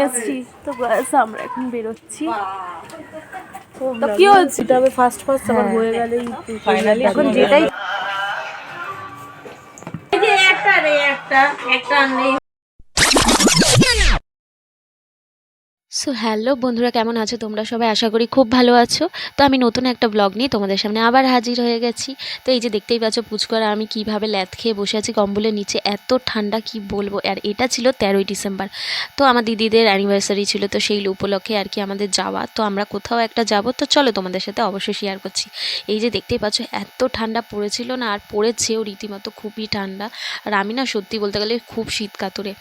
এসছি তো ব্যাস আমরা এখন বেরোচ্ছি। তো কি হচ্ছে তবে ফার্স্ট ফার্স্ট আমার হয়ে গেলেই ফাইনালি এখন যেটাই সো হ্যালো বন্ধুরা, কেমন আছো? তোমরা সবাই আশা করি খুব ভালো আছো। তো আমি নতুন একটা ব্লগ নিয়ে তোমাদের সামনে আবার হাজির হয়ে গেছি। তো এই যে দেখতেই পাচ্ছ পুচকরা, আমি কীভাবে ল্যাথ খেয়ে বসে আছি কম্বলের নিচে, এত ঠান্ডা কি বলব? আর এটা ছিল তেরোই ডিসেম্বর। তো আমার দিদিদের অ্যানিভার্সারি ছিল, তো সেই উপলক্ষে আর কি আমাদের যাওয়া। তো আমরা কোথাও একটা যাব, তো চলো তোমাদের সাথে অবশ্যই শেয়ার করছি। এই যে দেখতেই পাচ্ছ, এত ঠান্ডা পড়েছিল না, আর পড়েছেও রীতিমতো খুবই ঠান্ডা। আর আমি না সত্যি বলতে গেলে খুব শীত কাতুরে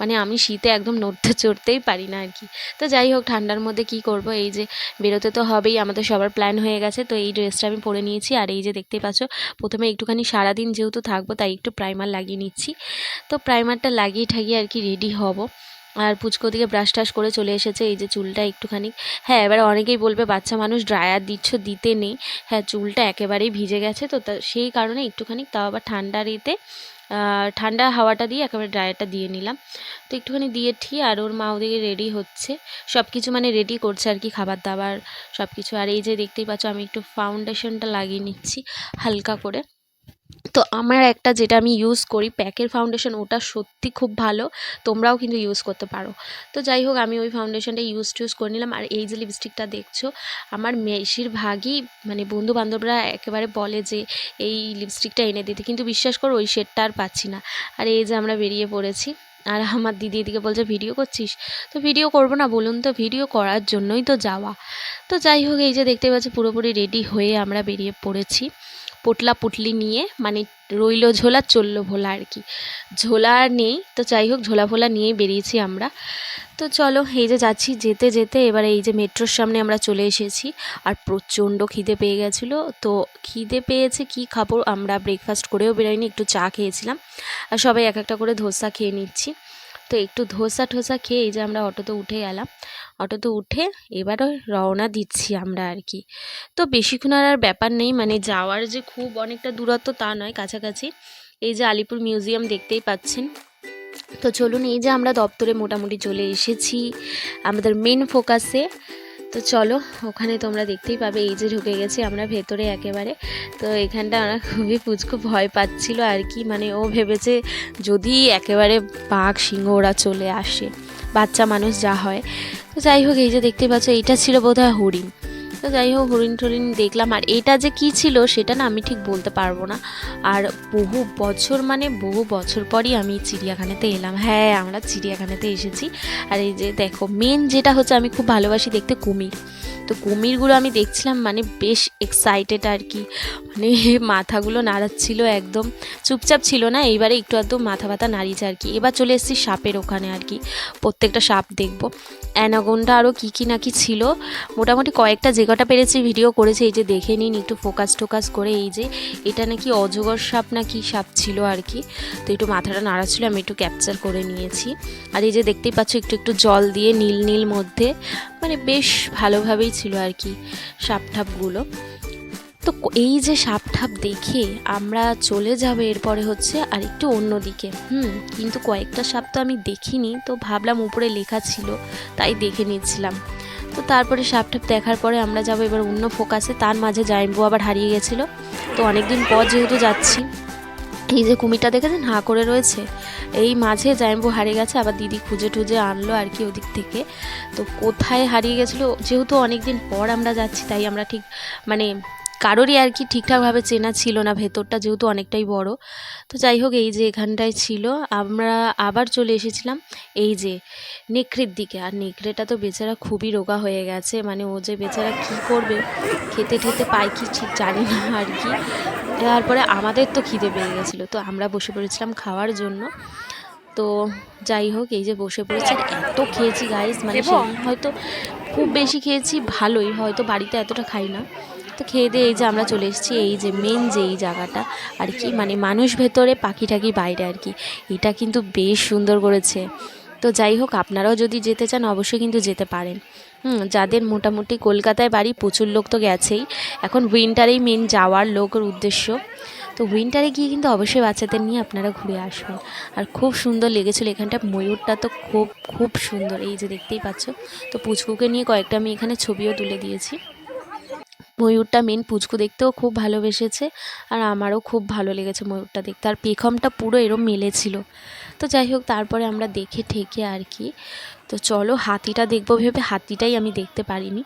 মানে আমি শীতে একদম নড়তে চড়তেই পারি না আর কি তো যাই হোক ঠান্ডার মধ্যে কি করব? এই যে বেরোতে তো হবেই আমাদের সবার প্ল্যান হয়ে গেছে। তো এই ড্রেসটা আমি পরে নিয়েছি। আর এই যে দেখতেই পাচ্ছ প্রথমে একটুখানি সারাদিন যেহেতু থাকব তাই একটু প্রাইমার লাগিয়ে নিচ্ছি। তো প্রাইমারটা লাগিয়ে ঠাগিয়ে আর কি রেডি হব। আর পুচকো দিকে ব্রাশ টাশ করে চলে এসেছে এই যে চুলটা একটুখানি। হ্যাঁ এবার অনেকেই বলবে বাচ্চা মানুষ ড্রায়ার দিচ্ছ দিতে নেই। হ্যাঁ চুলটা একেবারেই ভিজে গেছে তো সেই কারণে একটুখানি তাও আবার ঠান্ডার এতে আহ, ঠান্ডা হাওয়াটা দিয়ে একেবারে ড্রায়ারটা দিয়ে নিলাম। তো একটুখানি দিয়ে ঠি আর ওর মা ওদিকে রেডি হচ্ছে। সব কিছু মানে রেডি করছে আর কি খাবার দাবার সব কিছু আর এই যে দেখতেই পাচ্ছ, আমি একটু ফাউন্ডেশনটা লাগিয়ে নিচ্ছি হালকা করে। তো আমার একটা যেটা আমি ইউজ করি প্যাকের ফাউন্ডেশন ওটা সত্যি খুব ভালো, তোমরাও কিন্তু ইউজ করতে পারো। তো যাই হোক, আমি ওই ফাউন্ডেশনটা ইউজ টিউজ করে নিলাম। আর এই যে লিপস্টিকটা দেখছ, আমার বেশিরভাগই মানে বন্ধু বান্ধবরা একেবারে বলে যে, এই লিপস্টিকটা এনে দিতে। কিন্তু বিশ্বাস করো, ওই শেডটা আর পাচ্ছি না। আর এই যে আমরা বেরিয়ে পড়েছি, আর আমার দিদি এদিকে বলছে, ভিডিও করছিস? তো ভিডিও করব না, বলুন তো ভিডিও করার জন্যই তো যাওয়া। তো যাই হোক, এই যে দেখতে পাচ্ছি, পুরোপুরি রেডি হয়ে আমরা বেরিয়ে পড়েছি। পোটলা পুটলি নিয়ে মানে রইল ঝোলা, চলল ভোলা আর কি। ঝোলা আর নেই, তো যাই হোক, ঝোলা ফোলা নিয়েই বেরিয়েছি আমরা। তো চলো, এই যে যাচ্ছি, যেতে যেতে এবারে এই যে মেট্রোর সামনে আমরা চলে এসেছি, আর প্রচণ্ড খিদে পেয়ে গেছিল। তো খিদে পেয়েছে, কি খাব আমরা ব্রেকফাস্ট করেও বেরোয়নি, একটু চা খেয়েছিলাম। আর সবাই এক একটা করে ধোসা খেয়ে নিচ্ছি। তো একটু ধোসা ঠোসা খেয়ে এই যে আমরা অটোতে উঠে গেলাম। অটোতে উঠে এবারও রওনা দিচ্ছি আমরা আর কি। তো বেশিক্ষণ আর আর ব্যাপার নেই মানে যাওয়ার যে খুব অনেকটা দূরত্ব তা নয়, কাছাকাছি। এই যে আলিপুর মিউজিয়াম দেখতেই পাচ্ছেন। তো চলুন এই যে আমরা দপ্তরে মোটামুটি চলে এসেছি। আমাদের মেন ফোকাসে তো চলো, ওখানে তোমরা দেখতেই পাবে, এই যে ঢুকে গেছি আমরা ভেতরে একেবারে। তো এখানটা আমরা খুবই পুচকু ভয় পাচ্ছিল আর কি মানে ও ভেবেছে যদি একেবারে বাঘ সিংহ ওরা চলে আসে, বাচ্চা মানুষ যা হয়। তো যাই হোক, এই যে দেখতে পাচ্ছ, এইটা ছিল বোধহয় হরিণ। তো যাই হোক, হরিণ টরিণ দেখলাম। আর এটা যে কি ছিল, সেটা না আমি ঠিক বলতে পারব না। আর বহু বছর মানে বহু বছর পরই আমি চিড়িয়াখানাতে এলাম। হ্যাঁ আমরা চিড়িয়াখানাতে এসেছি। আর এই যে দেখো মেন যেটা হচ্ছে, আমি খুব ভালোবাসি দেখতে কুমির। তো কুমিরগুলো আমি দেখছিলাম মানে বেশ এক্সাইটেড আর কি। মানে মাথাগুলো নাড়াচ্ছিল একদম। চুপচাপ ছিল না, এইবারে একটু আধটু মাথা ব্যথা নাড়িয়েছে আর কি। এবার চলে এসেছি সাপের ওখানে আর কি। প্রত্যেকটা সাপ দেখব। অ্যানাগোন্ডা আরও কী কী নাকি ছিল। মোটামুটি কয়েকটা যে কটা পেরেছি ভিডিও করেছি, এই যে দেখে নিন, একটু ফোকাস টোকাস করে এই যে এটা নাকি অজগর সাপ না কি সাপ ছিল আর কি। তো একটু মাথাটা নাড়াচ্ছিল আমি একটু ক্যাপচার করে নিয়েছি। আর এই যে দেখতেই পাচ্ছ, একটু একটু জল দিয়ে নীল নীল মধ্যে মানে বেশ ভালোভাবেই ছিল আর কি সাপ ঠাপগুলো। তো এই যে সাপ ঠাপ দেখে আমরা চলে যাব এরপরে হচ্ছে আর একটু অন্যদিকে। হুম, কিন্তু কয়েকটা সাপ তো আমি দেখিনি, তো ভাবলাম উপরে লেখা ছিল, তাই দেখে নিচ্ছিলাম। তো তারপরে সাপ ঠাপ দেখার পরে আমরা যাব এবার অন্য ফোকাসে। তার মাঝে জাইম্বু আবার হারিয়ে গেছিল। তো অনেকদিন পর যেহেতু যাচ্ছি, এই যে কুমিরটা দেখেছেন? হাঁ করে রয়েছে। এই মাঝে জাইম্বু হারিয়ে গেছে, আবার দিদি খুঁজে টুজে আনলো আর কি ওদিক থেকে। তো কোথায় হারিয়ে গেছিল? যেহেতু অনেকদিন পর আমরা যাচ্ছি, তাই আমরা ঠিক মানে কারোরই আর কি ঠিকঠাকভাবে চেনা ছিল না ভেতরটা যেহেতু অনেকটাই বড়। তো যাই হোক এই যে এখানটায় ছিল আমরা আবার চলে এসেছিলাম এই যে নেকড়ের দিকে। আর নেকড়েটা তো বেচারা খুবই রোগা হয়ে গেছে মানে ও যে বেচারা কী করবে খেতে ঠেতে পায় কি ঠিক জানি না আর কি। তারপরে আমাদের তো খিদে পেয়ে গেছিল তো আমরা বসে পড়েছিলাম খাওয়ার জন্য। তো যাই হোক এই যে বসে পড়েছি এত খেয়েছি গাইস মানে হয়তো খুব বেশি খেয়েছি ভালোই হয়তো বাড়িতে এতটা খাই না। তো খেয়ে দিয়ে এই যে আমরা চলে এসেছি, এই যে মেন যে এই জায়গাটা আর কি মানে মানুষ ভেতরে পাখি টাকি বাইরে আর কি। এটা কিন্তু বেশ সুন্দর করেছে। তো যাই হোক, আপনারাও যদি যেতে চান, অবশ্যই কিন্তু যেতে পারেন। হুম, যাদের মোটামুটি কলকাতায় বাড়ি, প্রচুর লোক তো গেছেই। এখন উইন্টারেই মেন যাওয়ার লোকের উদ্দেশ্য। তো উইন্টারে গিয়ে কিন্তু অবশ্যই বাচ্চাদের নিয়ে আপনারা ঘুরে আসবেন আর খুব সুন্দর লেগেছিলো এখানটা, ময়ূরটা তো খুব খুব সুন্দর। এই যে দেখতেই পাচ্ছ, তো পুচকুকে নিয়ে কয়েকটা আমি এখানে ছবিও তুলে দিয়েছি। ময়ূরটা মেন পুচকু দেখতেও খুব ভালোবেসেছে আর আমারও খুব ভালো লেগেছে ময়ূরটা দেখতে। আর পেখমটা পুরো এরম মেলেছিল তো যাই হোক, তারপরে আমরা দেখে ঠেকে আর কি। তো চলো, হাতিটা দেখব ভেবে হাতিটাই আমি দেখতে পারিনি।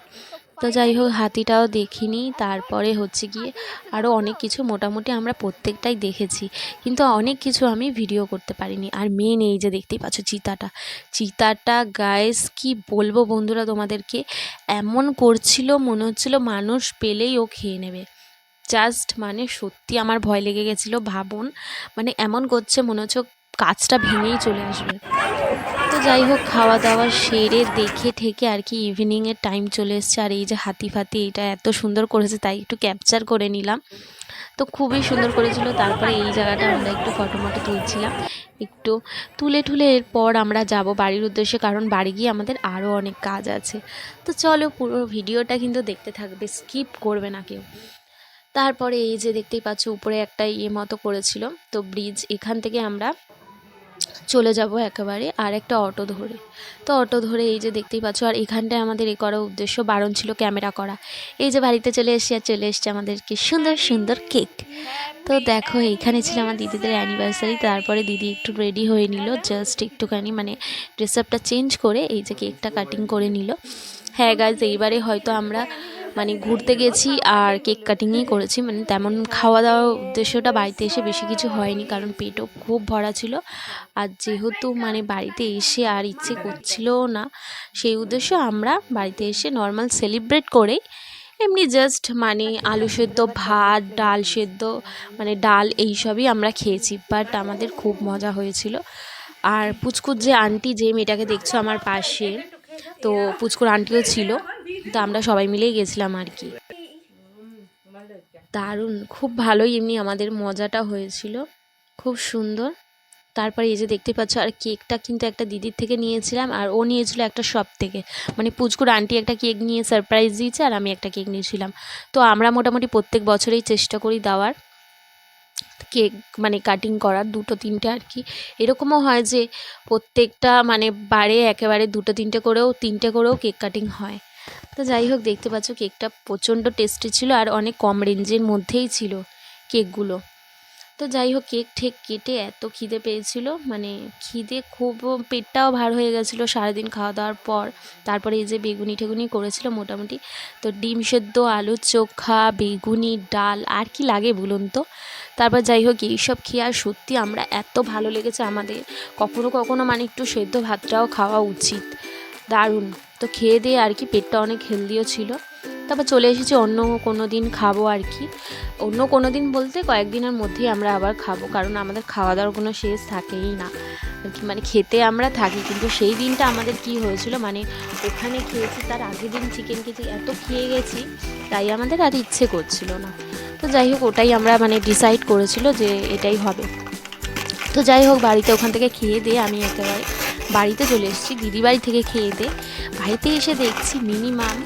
তো যাই হোক, হাতিটাও দেখিনি। তারপরে হচ্ছে গিয়ে আরও অনেক কিছু মোটামুটি আমরা প্রত্যেকটাই দেখেছি। কিন্তু অনেক কিছু আমি ভিডিও করতে পারিনি। আর মেন এই যে দেখতেই পাচ্ছ চিতাটা। চিতাটা গায়েস কি বলব বন্ধুরা তোমাদেরকে? এমন করছিল, মনে হচ্ছিল মানুষ পেলেই ও খেয়ে নেবে। জাস্ট মানে সত্যি আমার ভয় লেগে গেছিল, ভাবুন। মানে এমন করছে, মনে হচ্ছে কাজটা ভেঙেই চলে আসবে। তো যাই হোক খাওয়া দাওয়া সেরে দেখে ঠেকে আর কি ইভিনিংয়ের টাইম চলে এসছে। আর এই যে হাতি ফাতি এটা এত সুন্দর করেছে, তাই একটু ক্যাপচার করে নিলাম। তো খুবই সুন্দর করেছিল। তারপরে এই জায়গাটা আমরা একটু ফটো মটো তুলছিলাম। একটু তুলে টুলে এরপর আমরা যাব বাড়ির উদ্দেশ্যে, কারণ বাড়ি গিয়ে আমাদের আরও অনেক কাজ আছে। তো চলো, পুরো ভিডিওটা কিন্তু দেখতে থাকবে স্কিপ করবে না কেউ। তারপরে এই যে দেখতেই পাচ্ছ, উপরে একটা ইয়ে মতো করেছিল। তো ব্রিজ এখান থেকে আমরা চলে যাব একেবারে আর একটা অটো ধরে। তো অটো ধরে এই যে দেখতেই পাচ্ছ, আর এখানটায় আমাদের এ করার উদ্দেশ্য বারণ ছিল ক্যামেরা করা। এই যে বাড়িতে চলে এসেছি আর চলে এসছে আমাদেরকে সুন্দর সুন্দর কেক। তো দেখো, এইখানে ছিল আমার দিদিদের অ্যানিভার্সারি তারপরে দিদি একটু রেডি হয়ে নিল জাস্ট একটুখানি মানে ড্রেস আপটা চেঞ্জ করে এই যে কেকটা কাটিং করে নিল। হ্যাঁ গাইজ এইবারে হয়তো আমরা মানে ঘুরতে গেছি আর কেক কাটিংই করেছি মানে তেমন খাওয়া দাওয়ার উদ্দেশ্যটা বাড়িতে এসে বেশি কিছু হয়নি, কারণ পেটও খুব ভরা ছিল। আর যেহেতু মানে বাড়িতে এসে আর ইচ্ছে করছিলও না, সেই উদ্দেশ্য আমরা বাড়িতে এসে নর্মাল সেলিব্রেট করেই এমনি জাস্ট মানে আলু সেদ্ধ, ভাত, ডাল সেদ্ধ মানে ডাল এইসবই আমরা খেয়েছি। বাট আমাদের খুব মজা হয়েছিল। আর পুচকুর যে আন্টি যে মেয়েটাকে দেখছ আমার পাশে, তো পুচকুর আন্টিও ছিল। তো আমরা সবাই মিলেই গেছিলাম আর কি। দারুণ, খুব ভালোই এমনি আমাদের মজাটা হয়েছিল। খুব সুন্দর। তারপরে এই যে দেখতে পাচ্ছ, আর কেকটা কিন্তু একটা দিদির থেকে নিয়েছিলাম, আর ও নিয়েছিল একটা শপ থেকে। মানে পুচকুর আন্টি একটা কেক নিয়ে সারপ্রাইজ দিয়েছে, আর আমি একটা কেক নিয়েছিলাম। তো আমরা মোটামুটি প্রত্যেক বছরেই চেষ্টা করি দেওয়ার। কেক মানে কাটিং করার, দুটো তিনটে আর কি। এরকমও হয় যে প্রত্যেকটা মানে বারে একেবারে দুটো তিনটে করেও তিনটে করেও কেক কাটিং হয়। তো যাই হোক, দেখতে পাচ্ছ কেকটা প্রচণ্ড টেস্টি ছিল আর অনেক কম রেঞ্জের মধ্যেই ছিল কেকগুলো। তো যাই হোক, কেক ঠেক কেটে এত খিদে পেয়েছিল মানে খিদে খুব, পেটটাও ভার হয়ে গেছিল সারাদিন খাওয়া দাওয়ার পর। তারপরে এই যে বেগুনি ঠেগুনি করেছিল মোটামুটি, তো ডিম সেদ্ধ আলুর চোখা, বেগুনি, ডাল, আর কি লাগে বলুন তো? তারপর যাই হোক, এইসব খেয়ে আর সত্যি আমরা এত ভালো লেগেছে আমাদের। কখনো কখনো মানে একটু সেদ্ধ ভাতটাও খাওয়া উচিত। দারুণ। তো খেয়ে দিয়ে আর কি পেটটা অনেক হেলদিও ছিল। তারপর চলে এসেছি অন্য কোনো দিন খাব আর কি। অন্য কোনো দিন বলতে কয়েকদিনের মধ্যেই আমরা আবার খাব, কারণ আমাদের খাওয়া দাওয়ার কোনো শেষ থাকেই না। কি মানে খেতে আমরা থাকি, কিন্তু সেই দিনটা আমাদের কি হয়েছিল মানে ওখানে খেয়েছি, তার আগের দিন চিকেন খেয়েছি এত খেয়ে গেছি, তাই আমাদের আর ইচ্ছে করছিল না। তো যাই হোক, ওটাই আমরা মানে ডিসাইড করেছিল যে এটাই হবে। তো যাই হোক, বাড়িতে ওখান থেকে খেয়ে দিয়ে আমি একেবারে বাড়িতে চলে এসেছি দিদি বাড়ি থেকে খেয়ে দিয়ে বাড়িতে এসে দেখছি মিনিমাম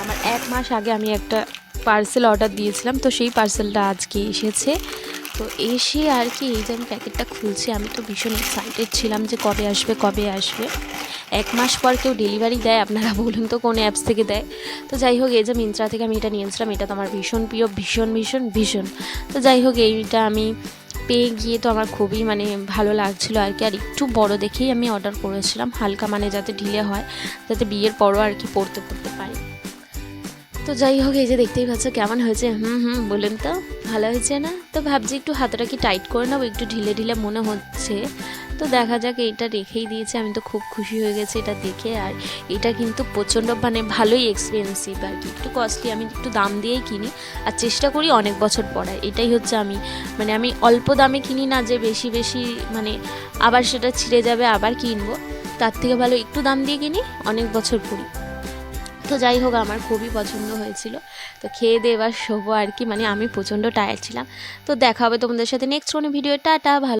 আমার এক মাস আগে আমি একটা পার্সেল অর্ডার দিয়েছিলাম, তো সেই পার্সেলটা আজকে এসেছে। তো এসে আর কি এই যে আমি প্যাকেটটা খুলছি, আমি তো ভীষণ এক্সাইটেড ছিলাম যে কবে আসবে কবে আসবে। এক মাস পর কেউ ডেলিভারি দেয়, আপনারা বলুন তো কোন অ্যাপস থেকে দেয়। তো যাই হোক, এই যে মিন্ত্রা থেকে আমি এটা নিয়েছিলাম, এটা তো আমার ভীষণ প্রিয়, ভীষণ ভীষণ ভীষণ। তো যাই হোক, এইটা আমি পেয়ে গিয়ে তো আমার খুবই মানে ভালো লাগছিল আর কি। আর একটু বড় দেখেই আমি অর্ডার করেছিলাম। হালকা মানে যাতে ঢিলে হয়, যাতে বিয়ের পরও আর কি পড়তে পড়তে পারি। তো যাই হোক, এই যে দেখতেই পাচ্ছ কেমন হয়েছে। হুম হুম বলুন তো, ভালো হয়েছে না? তো ভাবছি একটু হাতটা কি টাইট করে নেব, একটু ঢিলে ঢিলে মনে হচ্ছে। তো দেখা যাক এটা রেখেই দিয়েছে। আমি তো খুব খুশি হয়ে গেছি এটা দেখে। আর এটা কিন্তু প্রচণ্ড মানে ভালোই এক্সপেন্সিভ আর কি। একটু কস্টলি আমি একটু দাম দিয়েই কিনি। আর চেষ্টা করি অনেক বছর পরার এটাই হচ্ছে আমি মানে আমি অল্প দামে কিনি না যে বেশি বেশি মানে আবার সেটা ছিঁড়ে যাবে, আবার কিনবো। তার থেকে ভালো একটু দাম দিয়ে কিনি, অনেক বছর পরি তো যাই হোক, আমার খুবই পছন্দ হয়েছিল। তো খেয়ে দিয়ে এবার শোবো আর কি। মানে আমি প্রচণ্ড টায়ার ছিলাম। তো দেখা হবে তোমাদের সাথে নেক্সট কোনো ভিডিও টাটা, ভালো